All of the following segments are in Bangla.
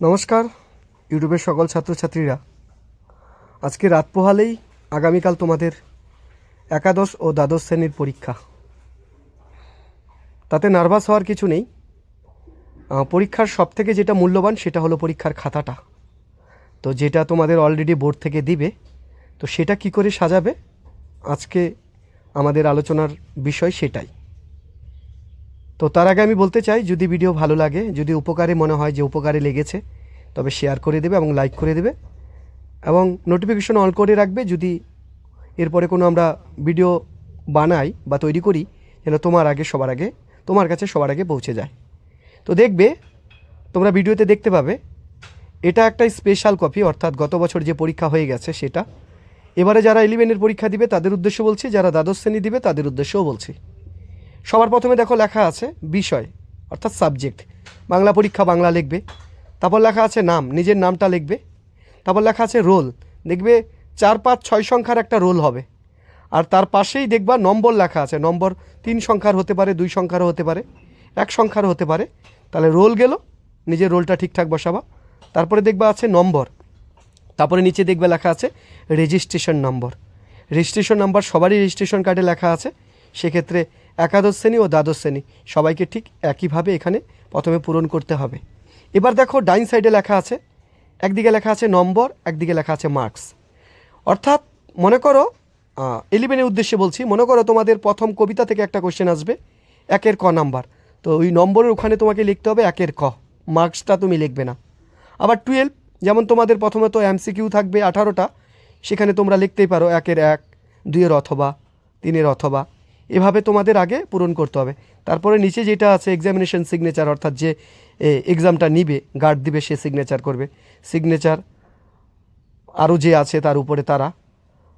নমস্কার, ইউটিউবের সকল ছাত্রছাত্রীরা। আজকে রাত পোহালেই আগামীকাল তোমাদের একাদশ ও দ্বাদশ শ্রেণির পরীক্ষা। তাতে নার্ভাস হওয়ার কিছু নেই। পরীক্ষার সব থেকে যেটা মূল্যবান সেটা হলো পরীক্ষার খাতাটা। তো যেটা তোমাদের অলরেডি বোর্ড থেকে দিবে, তো সেটা কি করে সাজাবে? আজকে আমাদের আলোচনার বিষয় সেটাই। তো তার আগে আমি বলতে চাই, যদি ভিডিও ভালো লাগে, যদি উপকারে মনে হয় যে উপকারে লেগেছে, তবে শেয়ার করে দেবে এবং লাইক করে দেবে। এবং নোটিফিকেশন অন করে রাখবে যদি এরপরে কোনো আমরা ভিডিও বানাই বা তৈরি করি, যেন তোমার আগে সবার আগে, তোমার কাছে সবার আগে পৌঁছে যায়। তো দেখবে, তোমরা ভিডিওতে দেখতে পাবে, এটা একটা স্পেশাল কপি অর্থাৎ গত বছর যে পরীক্ষা হয়ে গেছে সেটা। এবারে যারা ইলেভেনের পরীক্ষা দিবে, তাদের উদ্দেশ্য বলছি, যারা দ্বাদশ শ্রেণি দিবে, তাদের উদ্দেশ্যও বলছি। সবার প্রথমে দেখো লেখা আছে বিষয়, অর্থাৎ সাবজেক্ট বাংলা পরীক্ষা বাংলা লিখবে। তারপর লেখা আছে নাম, নিজের নামটা লিখবে। তারপর লেখা আছে রোল দেখবে চার, পাঁচ, ছয় সংখ্যার একটা রোল হবে। আর তার পাশেই দেখবা নম্বর লেখা আছে, নম্বর তিন সংখ্যার হতে পারে, দুই সংখ্যারও হতে পারে, এক সংখ্যারও হতে পারে। তাহলে রোল গেল, নিজের রোলটা ঠিকঠাক বসাবা। তারপরে দেখবা আছে নম্বর। তারপরে নিচে দেখবে লেখা আছে রেজিস্ট্রেশন নম্বর রেজিস্ট্রেশন নাম্বার সবারই রেজিস্ট্রেশন কার্ডে লেখা আছে। সেক্ষেত্রে একাদশ শ্রেণি ও দ্বাদশ শ্রেণি। সবাইকে ঠিক একইভাবে এখানে প্রথমে পূরণ করতে হবে। এবার দেখো ডাইন সাইডে লেখা আছে, একদিকে লেখা আছে নম্বর, একদিকে লেখা আছে মার্কস। অর্থাৎ মনে করো ইলেভেনের উদ্দেশ্যে বলছি, মনে করো তোমাদের প্রথম কবিতা থেকে একটা কোশ্চেন আসবে, একের ক নাম্বার। তো ওই নম্বরের ওখানে তোমাকে লিখতে হবে একের ক, মার্কসটা তুমি লিখবে না। আবার টুয়েলভ যেমন তোমাদের প্রথমে তো এমসিকিউ থাকবে আঠারোটা, সেখানে তোমরা লিখতেই পারো একের এক, দুইয়ের অথবা, তিনের অথবা। এভাবে তোমাদের আগে পূরণ করতে হবে। তারপরে নিচে যেটা আছে এক্সামিনেশন সিগনেচার অর্থাৎ যে এক্সামটা নিবে গার্ড দিবে, সে সিগনেচার করবে। সিগনেচার আরও যে আছে তার উপরে তারা,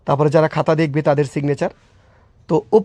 তারপরে যারা খাতা দেখবে তাদের সিগনেচার তো ওপরে